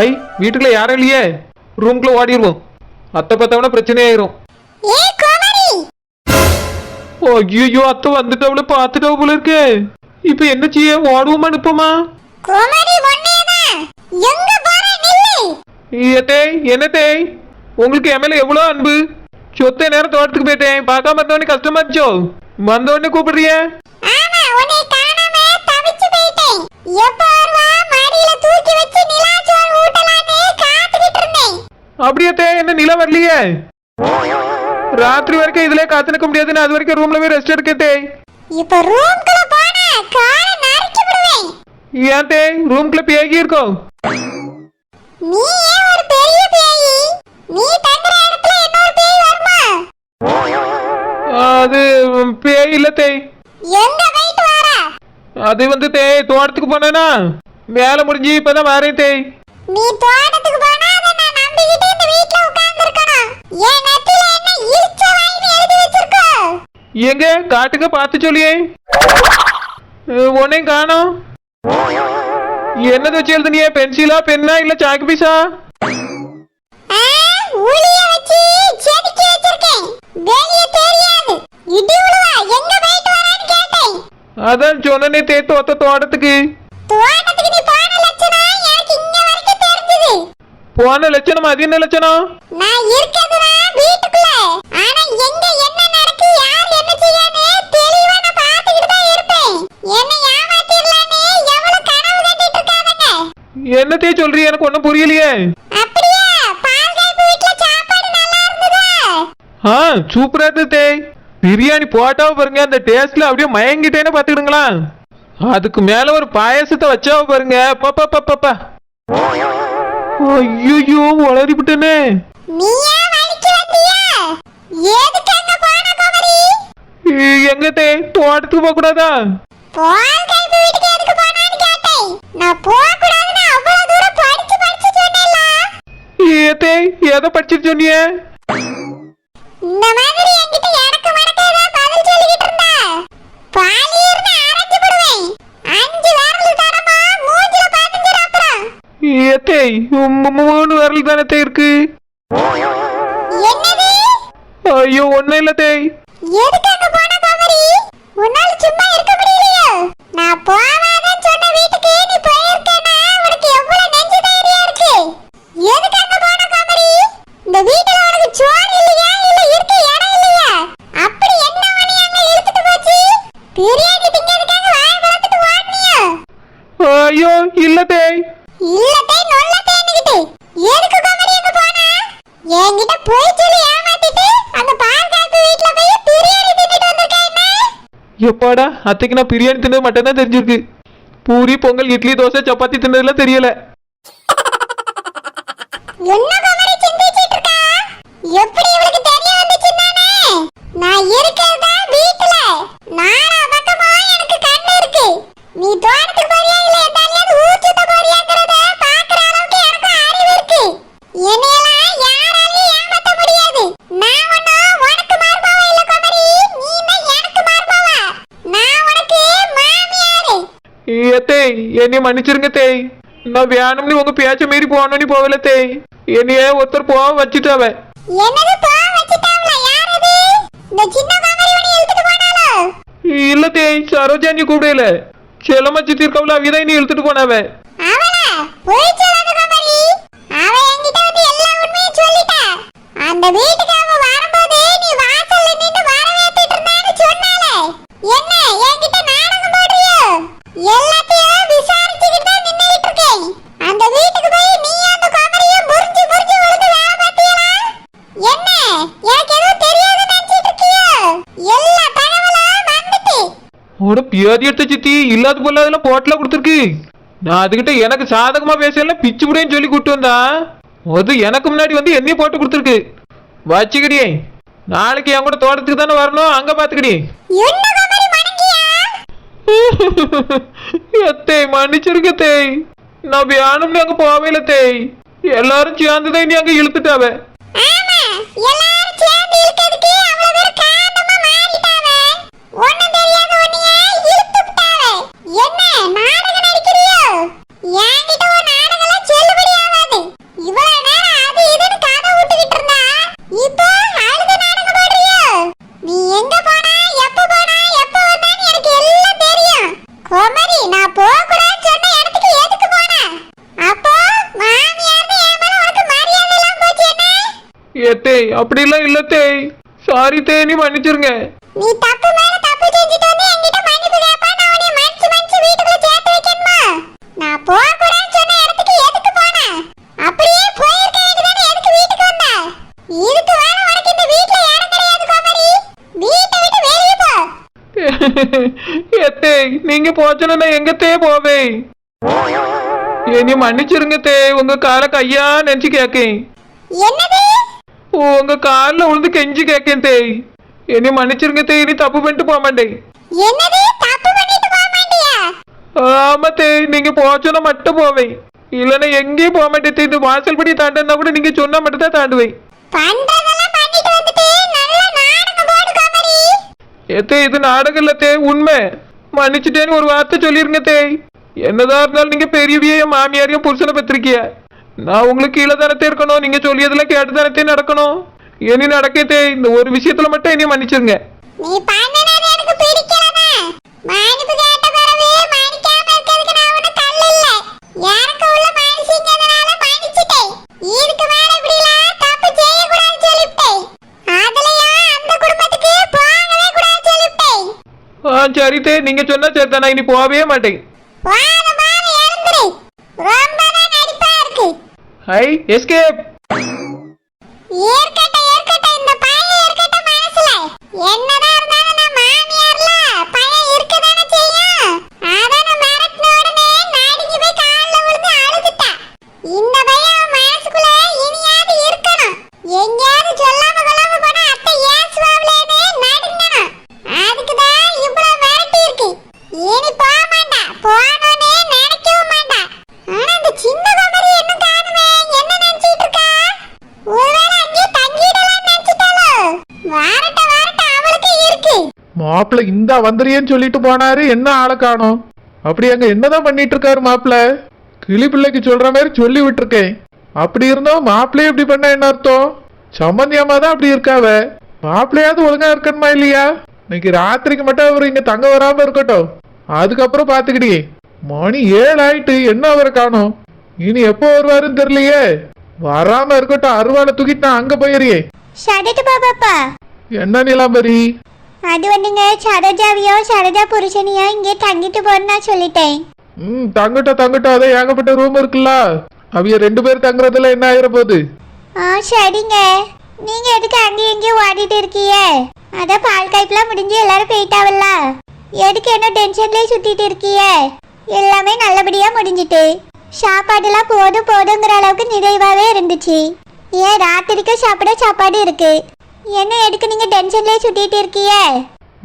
ஐ வீட்டுக்குள்ள யாரும் இல்லையே. ரூம்குள்ள ஓடிடுவோம் அத்தை பார்த்தவன பிரச்சனை ஆயிரும். ஏ கோமரி ஐயோ அத்தை வந்துட்டவள பார்த்துட்டவ போல இருக்கு. இப்ப என்ன செய்ய ஓடுவோமா நிப்போமா? கோமரி ஒன்னேதான் எங்க போற நில்லு! ஏத்தே என்ன தேய் உங்களுக்கு என் மேல எவ்வளவு அன்பு? சொத்த நேரம் தோட்டத்துக்கு போயிட்டேன். பார்க்காம இருந்தவனே கஷ்டமா இருந்துச்சோ? வந்தவொடனே கூப்பிடுறிய? ஆமா உன்னை காணாம தவிச்சு போயிட்டேன். எப்ப வருவா மடியில தூக்கி வச்சு இருந்தேன் அப்படியே என்ன நில வரலையே? ராத்திரி வரைக்கும் இதுலயே காத்து நிக்க முடியாதுன்னு அது வரைக்கும் ரூம்ல போய் ரெஸ்ட் எடுக்கத்தே இப்ப ரூம்குள்ள போனா காலை நறுக்கி விடுவேன். ஏன் தேய் ரூம்குள்ள பேகி இருக்கோம். நீ ஏன் ஒரு பெரிய பேயி? நீ தங்குற இடத்துல இன்னொரு பேய் வருமா? அது பேய் இல்ல தேய் எங்க போயிட்டு வர? அது வந்து தேய் தோட்டத்துக்கு போனேனா? வேலை முடிஞ்சு இப்பதான் வரேன் தேய் நீ தோட்டத்துக்கு போனா நம்பிக்கிட்டு இந்த வீட்ல உட்கார்ந்து இருக்கணும் என் நெத்தில என்ன இழிச்ச வாயின்னு எழுதி வச்சிருக்கோ? எங்க? காட்டுங்க பார்த்து சொல்லியே. உன்னையும் காணோம். என்னது வச்சு எழுதுனியே? பென்சிலா பென்னா இல்ல சாக்கு பீஸா ஆ, உளிய வச்சு செதுக்கி வச்சிருக்கேன். வெளிய தெரியாது இடி உழுவா எங்க போயிட்டு வரேன்னு கேட்டேன். அதான் சொன்னனே தேய் தோத்த தோட்டத்துக்கு. தோட்டத்துக்கு நீ போன லட்சணம் எனக்கு இங்க வரைக்கும் தெரிஞ்சது போன லட்சணம் அது என்ன லட்சணம்? நான் இருக்கிறதுனா வீட்டுக்குள்ள. ஆனா எங்க என்ன நடக்கு யார் என்ன செய்யான்னு தெளிவா நான் பார்த்துக்கிட்டு தான் இருப்பேன். என்ன ஏமாத்திரலான்னு எவ்வளவு கனவு கட்டிட்டு இருக்காதங்க என்னத்தையே சொல்றீ எனக்கு ஒன்றும் புரியலையே. அப்படியா? பால் காய்ப்பு வீட்டுல சாப்பாடு நல்லா இருந்ததா? ஆ சூப்பரா இருந்தது தேய் பிரியாணி போட்டாவ பாருங்க அந்த டேஸ்ட்ல அப்படியே மயங்கிட்டேன்னு பாத்துக்கிடுங்களா அதுக்கு மேல ஒரு பாயாசத்தை வச்சாவ பாருங்க. பாப்பா பாப்பா ஐயோ வளரி விட்டனே நீயா வலிக்கு வந்தியா? எதுக்கு அங்க போன குமரி? எங்க தேய் தோட்டத்துக்கு போக கூடாதா பால் காய்ப்பு வீட்டுக்கு எதுக்கு போனான்னு கேட்டேன். நான் போக கூடாதுன்னு அவ்வளவு தூரம் படிச்சு படிச்சு சொன்னேன்ல. ஏ தேய் எதை படிச்சிட்டு சொன்னியே? இந்த மாதிரி என்கிட்ட எனக்கு மடக்க ஏதாவது பதில் சொல்லிக்கிட்டு இருந்தா பாலியர்னு அரைஞ்சு விடுவேன் அஞ்சு விரல் தரமா மூஞ்சில பதிஞ்சிரு அப்புறம் ஏ தேய் மூ- மூணு விரல் தானே இருக்கு என்னது ஐயோ ஒன்னும் இல்ல தேய் எதுக்கு அங்க போன கோமரி உன்னால சும்மா இருக்க முடியலையோ நான் போவாதன்னு சொன்ன வீட்டுக்கு நீ போயிருக்கேன்னா உனக்கு எவ்வளவு நெஞ்சு தைரியம் இருக்கு எதுக்கு அங்க போன கோமரி இந்த வீட்டுல உனக்கு சோறு இல்லையா இல்ல இருக்க இடம் இல்லையா அப்படி என்ன உன்னை அங்க இழுத்துட்டு போச்சு பிரியாணி திங்கிறதுக்காக வாய வளர்த்துட்டு ஓடுனியோ ஐயோ இல்ல தேய் இல்லத்தே நொல்லத்தே என்கிட்ட எதுக்கு கோமரி அங்க போனா என்கிட்ட போய் சொல்லி ஏமாத்திட்டு அந்த பால் காய்ப்பு வீட்டுல போய் பிரியாணி தின்னுட்டு வந்திருக்கா என்ன எப்பாடா அத்தைக்கு நான் பிரியாணி தின்னது மட்டும் தான் தெரிஞ்சிருக்கு. பூரி பொங்கல் இட்லி தோசை சப்பாத்தி தின்னதுலாம் தெரியல. நான் இருக்கிறதா வீட்டுல. பக்கமா எனக்கு கண்ணு இருக்கு. நீ தோட்டத்துக்கு போறியா இல்ல எந்தாலையாவது ஊர் சுத்த போறியாங்கிறத பாக்குற அளவுக்கு எனக்கு அறிவு இருக்கு என்னையெல்லாம் யாராலையும் ஏமாத்த முடியாது நான் ஒண்ணும் உனக்கு மாறுபாவா இல்ல குமரி நீ தான் எனக்கு மாறுபாவா நான் உனக்கு மாமியாரு ஏ தேய் என்னைய மன்னிச்சிருங்க தேய். நான் வேணும்னு உங்க பேச்ச மீறி போனோன்னு போகல தேய். என்னைய ஒருத்தர் போக வச்சுட்டாவ. இல்ல தேய் சரோஜாஞ்சி கூப்பிடல. செல்லம்மா சித்தி இருக்கவள அவிதான் நீ இழுத்துட்டு போனாவ. அவளா? போய் சொல்லாத குமரி அவ என்கிட்ட வந்து எல்லா உண்மையும் சொல்லிட்டா அந்த வீட்டுக்கு அவ வரும்போது நீ வாசல்ல நின்னு வரவேத்துட்டு இருந்தான்னு சொன்னாலே என்ன என்கிட்ட நாடகம் போடுறியோ எல்லாத்தையும் விசாரிச்சுக்கிட்டு தான் நின்னுகிட்டு இருக்கேன் அந்த வீட்டுக்கு போய் நீ அந்த குமரியும் புரிஞ்சு புரிஞ்சு விழுந்து வேலை பார்த்தீங்களா என்ன எனக்கு எதுவும் தெரியாதுன்னு நினைச்சிட்டு இருக்கியோ எல்லா தகவலும் வந்துட்டு பியாதி எடுத்த சித்தி இல்லாத போல அதெல்லாம் போட்டல கொடுத்துருக்கு. நான் அதுகிட்ட எனக்கு சாதகமா பேசல பிச்சு புடின்னு சொல்லி கூட்டு வந்தா அது எனக்கு முன்னாடி வந்து என்னையும் போட்டு கொடுத்துருக்கு. வச்சுக்கிடியே நாளைக்கு என் கூட தோட்டத்துக்கு தானே வரணும் அங்க பாத்துக்கிடி. எத்தே மன்னிச்சிருக்க தேய் நான் வேணும்னு அங்க போவேல தேய் எல்லாரும் சேர்ந்துதான் நீ அங்க இழுத்துட்டாவ ஆமா எல்லாரும் சேர்ந்து இருக்கிறதுக்கு அவ்வளவு பேர் காரணமா மாறிட்டாவ ஒண்ணும் தெரியாத உன்னைய இழுத்து விட்டாவ என்ன நாடகம் நடிக்கிறியோ என்கிட்ட ஒரு நாடகம் செல்லுபடி ஆகாது ஏத்தே அப்படிலாம் இல்ல தேய் சாரி தேய் நீ மன்னிச்சிருங்க. நீ தப்பு மேல தப்பு செஞ்சுட்டு வந்து என்கிட்ட மன்னிப்பு கேப்பா நான் உன்னை மன்னிச்சு மன்னிச்சு வீட்டுக்குள்ள சேர்த்து வைக்கணுமா? நான் போக கூடாதுன்னு சொன்ன இடத்துக்கு எதுக்கு போன? அப்படியே போயிருக்க வேண்டியதானே எதுக்கு வீட்டுக்கு வந்த? இதுக்கு வேற உனக்கு இந்த வீட்ல இடம் கிடையாது கோமரி வீட்டை விட்டு வெளியே போ. ஏத்தே நீங்க போச்சுன்னா நான் எங்க தே போவேன் நீ மன்னிச்சிருங்க தே உங்க கால கையா நினைச்சு கேக்கேன். என்னது? உங்க காலில் விழுந்து கெஞ்சி கேக்கேன் தேய் என்னை மன்னிச்சிருங்க தேய் நீ தப்பு பண்ணிட்டு போக மாட்டேன் என்னது தப்பு பண்ணிட்டு போக மாட்டியா ஆமா தேய் நீங்க போச்சுன்னா மட்டும் போவேன் இல்லைன்னா எங்கேயும் போக மாட்டேன் தேய். இந்த வாசல் படி தாண்டா கூட நீங்க சொன்னா மட்டும் தான் தாண்டுவேன் ஏத்தே இது நாடகம் இல்ல தேய் உண்மை மன்னிச்சுட்டேன்னு ஒரு வார்த்தை சொல்லிருங்க தேய் என்னதான் இருந்தாலும் நீங்க பெரியவிய மாமியாரையும் புருஷனை பெற்றிருக்கிய நான் உங்களுக்கு கீழே இருக்கணும். நீங்க சொல்லியதெல்லாம் கேட்டு நடக்கணும். இனி நடக்கத்தே இந்த ஒரு விஷயத்துல மட்டும் என்னைய மன்னிச்சிருங்க. நீ பண்ணுனது எனக்கு பிடிக்கலனா மன்னிப்பு கேட்ட பிறகு மன்னிக்காம இருக்கிறதுக்கு நான் ஒன்னும் தள்ள இல்ல. எனக்கு உள்ள மனுஷங்கிறதுனால மன்னிச்சிட்டேன். இதுக்கு மேல இப்படிலாம் தப்பு செய்யக்கூடாதுன்னு சொல்லிவிட்டேன். அதுலயும் அந்த குடும்பத்துக்கு போகவே கூடாதுன்னு சொல்லிவிட்டேன். ஆ சரி தே. நீங்க சொன்னா சரி நான் இனி போகவே மாட்டேன் போத போத எழுந்துரு ரொம்ப தான் நடிப்பா இருக்கு ஐ எஸ்கேப் ஏர்க்கட்ட ஏர்க்கட்ட இந்த பாய ஏர்க்கட்ட மனசுல. என்ன இருந்தாலும் நான் மாமியார்ல பையன் இருக்கதானே செய்யும் அதான் நான் மிரட்டின உடனே நடுங்கி போய் கால்ல விழுந்து அழுதுட்டா இந்த பையன் அவன் மனசுக்குள்ள இனியாவது இருக்கணும் எங்கேயாவது சொல்லாம கொள்ளாம போனா அத்தை ஏசுவாங்களேன்னு நடுங்கணும் அதுக்கு தான் இவ்வளவு மிரட்டி இருக்கு இனி போக மாட்டா போகணும்னு நினைக்கவும் மாட்டா ஆனா இந்த சின்ன குமரி இன்னும் காணுமே என்ன நினைச்சிட்டு இருக்கா ஒருவேளை அங்கேயே தங்கிடலாம்னு நினைச்சிட்டாளோ வாரட்ட வாரட்ட அவளுக்கு இருக்கு மாப்பிள்ள இந்தா வந்துறியேன்னு சொல்லிட்டு போனாரு. என்ன ஆளை காணோம்? அப்படி அங்க என்னதான் பண்ணிட்டு இருக்காரு மாப்பிள்ள? கிளி பிள்ளைக்கு சொல்ற மாதிரி சொல்லி விட்டுருக்கேன். அப்படி இருந்தோம் மாப்பிள்ளையே இப்படி பண்ண என்ன அர்த்தம்? சம்பந்தியம்மா தான் அப்படி இருக்காவ. மாப்பிள்ளையாவது ஒழுங்கா இருக்கணுமா இல்லையா? இன்னைக்கு ராத்திரிக்கு மட்டும் அவர் இங்க தங்க வராம இருக்கட்டும். அதுக்கப்புறம் பாத்துக்கிடி. மணி ஏழு ஆயிட்டு என்ன அவரை காணோம்? இனி எப்போ வருவாருன்னு தெரியலையே. வராம இருக்கட்டும் அருவாளை தூக்கிட்டு நான் அங்க போயிறியே என்ன நிலாம்பரி? அது வந்துங்க சரோஜாவியோ சரோஜா புருஷனையோ இங்கே தங்கிட்டு போன்னு நான் சொல்லிட்டேன். ம் தங்கட்டும் தங்கட்டும் அதான் ஏகப்பட்ட ரூம் இருக்குல்ல? அவிய ரெண்டு பேர் தங்குறதுல என்ன ஆயிர போகுது? ஆ சரிங்க. நீங்க எதுக்கு அங்கேயும் இங்கேயும் ஓடிட்டு இருக்கீங்க? அதான் பால் காய்ப்புலாம் முடிஞ்சு எல்லாரும் போயிட்டாவல்ல. எதுக்கு என்ன டென்ஷன்லயே சுத்திட்டு இருக்கீங்க? எல்லாமே நல்லபடியா முடிஞ்சிட்டு. சாப்பாடுலாம் போதும் போதுங்கிற அளவுக்கு நிறைவாவே இருந்துச்சு. ஏன் ராத்திரிக்கு சாப்பிட சாப்பாடு இருக்கு. என்ன எதுக்கு நீங்க டென்ஷன்லயே சுத்திட்டு இருக்கீங்க?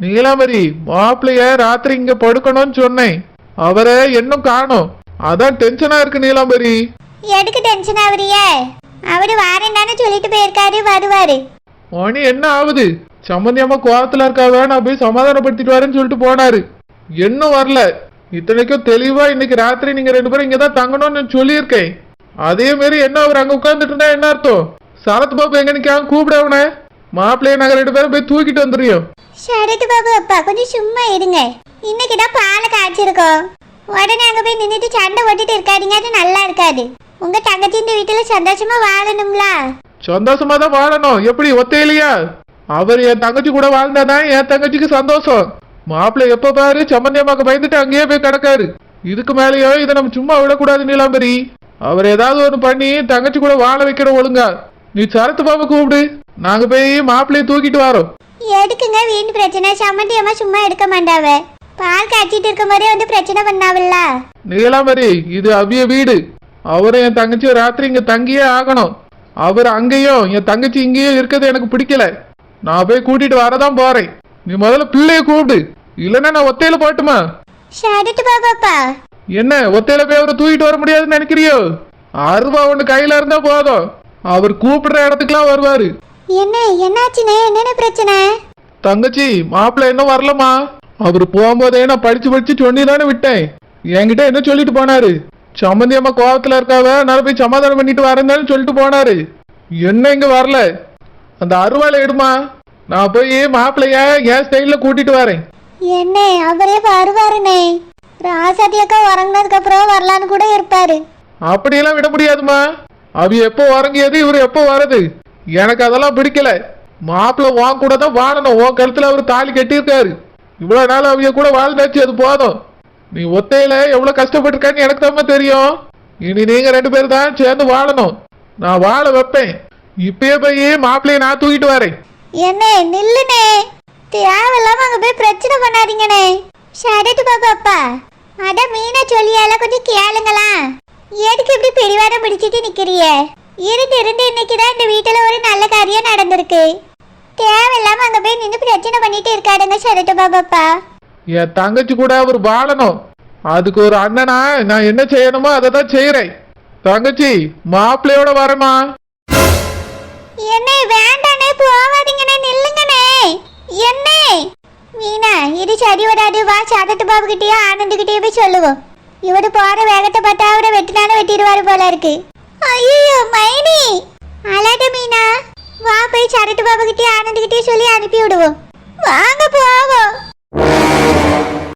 நீலாம்பரி மாப்பிள்ளைய ராத்திரி இங்க படுக்கணும்னு சொன்னேன். அவரை இன்னும் காணோம். அதான் டென்ஷனா இருக்கு நீலாம்பரி. எதுக்கு டென்ஷன் ஆகுறிய அவரு வாரேன்டான்னு சொல்லிட்டு போயிருக்காரு வருவாரு. மணி என்ன ஆகுது? சம்மந்தி அம்மா கோவத்துல இருக்காவ நான் போய் சமாதானப்படுத்திட்டு வரேன்னு சொல்லிட்டு போனாரு. இன்னும் வரல. இத்தனைக்கும் தெளிவா இன்னைக்கு ராத்திரி நீங்க ரெண்டு பேரும் இங்கதான் தங்கணும்னு சொல்லியிருக்கேன். அதே மாதிரி என்ன அவர் அங்க உட்கார்ந்துட்டு இருந்தா என்ன அர்த்தம்? சரத் பாபு எங்க நிக்காம கூப்பிட அவனை. மாப்பிள்ளைய நாங்க ரெண்டு பேரும் போய் தூக்கிட்டு வந்துடுறோம் சரத்து பாபு அப்பா கொஞ்சம் சும்மா இருங்க. இன்னைக்கு தான் பாலை காய்ச்சிருக்கோம். உடனே அங்க போய் நின்றுட்டு சண்டை ஓட்டிட்டு இருக்காதீங்க அது நல்லா இருக்காது. உங்க தங்கச்சி இந்த வீட்டுல சந்தோஷமா வாழணும்ல? சந்தோஷமா தான் வாழணும். எப்படி ஒத்தையிலையா? அவர் என் தங்கச்சி கூட வாழ்ந்தாதான் என் தங்கச்சிக்கு சந்தோஷம். மாப்பிள்ளை எப்ப பாரு சம்மந்தியம்மாக்கு பயந்துட்டு அங்கேயே போய் கிடக்காரு. இதுக்கு மேலேயோ இதை நம்ம சும்மா விடக்கூடாது நீலாம்பரி. அவர் ஏதாவது ஒன்று பண்ணி தங்கச்சி கூட வாழ வைக்கிற ஒழுங்கா. நீ சரத்து பாபு கூப்பிடு. நாங்க போய் மாப்பிள்ளைய தூக்கிட்டு வரோம். எதுக்குங்க வீண் பிரச்சனை. சம்மந்தியம்மா சும்மா எடுக்க மாட்டாவ. பால் காய்ச்சிட்டு இருக்கும் போதே வந்து பிரச்சனை பண்ணாவல்ல. நீலாம்பரி இது அவ்விய வீடு. அவரும் என் தங்கச்சியும் ராத்திரி இங்க தங்கியே ஆகணும். அவர் அங்கேயும் என் தங்கச்சி இங்கேயும் இருக்கிறது எனக்கு பிடிக்கல. நான் போய் கூட்டிட்டு வரதான் போறேன். நீ முதல்ல பிள்ளைய கூப்பிடு. இல்லைன்னா நான் ஒத்தையில போட்டுமா? சரத்து பாபு அப்பா என்ன ஒத்தையில போய் அவரை தூக்கிட்டு வர முடியாதுன்னு நினைக்கிறியோ? அருவா ஒண்ணு கையில இருந்தா போதும். அவர் கூப்பிடுற இடத்துக்குலாம் வருவாரு. என்ன என்னாச்சுனே என்னென்ன பிரச்சனை? தங்கச்சி மாப்பிள்ளை இன்னும் வரலமா அவர் போகும்போதே நான் படிச்சு படிச்சு சொல்லி தானே விட்டேன். என்கிட்ட என்ன சொல்லிட்டு போனாரு? சம்மந்தி அம்மா கோவத்துல இருக்காவ நான் போய் சமாதானம் பண்ணிட்டு வரேன்னு சொல்லிட்டு போனாரு. என்ன இங்க வரல? அந்த அருவாளை எடுமா? நான் போய் மாப்பிள்ளைய என் ஸ்டைல்ல கூட்டிட்டு வரேன். என்ன அவரே வருவாருனே ராசாத்தி அக்கா உறங்கினதுக்கு அப்புறம் வரலான்னு கூட இருப்பாரு. அப்படியெல்லாம் விட முடியாதுமா அவ எப்போ வரங்கியது இவர் எப்போ வரது? எனக்கு அதெல்லாம் பிடிக்கல. மாப்பிள்ள உன் கூட தான் வாழணும். உன் கழுத்துல அவர் தாலி கட்டியிருக்காரு. இவ்வளவு நாள் அவங்க கூட வாழ்ந்தாச்சு அது போதும். நீ ஒத்தையில எவ்வளவு கஷ்டப்பட்டிருக்கான்னு எனக்கு தான் தெரியும். இனி நீங்க ரெண்டு பேரும் தான் சேர்ந்து வாழணும். நான் வாழ வைப்பேன். இப்பயே போய் மாப்பிள்ளைய நான் தூக்கிட்டு வரேன். என்ன நில்லுனே. தேவையில்லாம அங்க போய் பிரச்சனை பண்ணாதீங்கண்ணே ஷடட்டு பாப்பாப்பா அட மீனா சொல்லியால கொஞ்சம் கேளுங்களா எதுக்கு இப்படி பிடிவாரம் பிடிச்சிட்டு நிக்கிறிய? இருந்து இருந்து இன்னைக்கு தான் இந்த வீட்டுல ஒரு நல்ல காரியம் நடந்திருக்கு. தேவையில்லாம அங்க போய் நின்று பிரச்சனை பண்ணிட்டு இருக்காடுங்க ஷடட்டு பாப்பாப்பா என் தங்கச்சி கூட அவர் வாழணும். அதுக்கு ஒரு அண்ணனா நான் என்ன செய்யணுமோ அதை தான் செய்யறேன் தங்கச்சி மாப்பிள்ளையோட வரமா என்ன வேண்டானே போவாதீங்கண்ணே நில்லுங்கண்ணே என்ன. மீனா இது சரி வராது வா சாதத்து பாபு கிட்டயோ ஆனந்து கிட்டயோ போய் சொல்லுவோம். இவரு போற வேகத்தை பார்த்தா அவரை வெட்டினாலும் வெட்டிடுவாரு போல இருக்கு. ஐயோ மைனி! அழாத மீனா. வா போய் சரட்டு பாபா கிட்டே ஆனந்த் கிட்டே சொல்லி அனுப்பி விடுவோம் வாங்க போவோம்.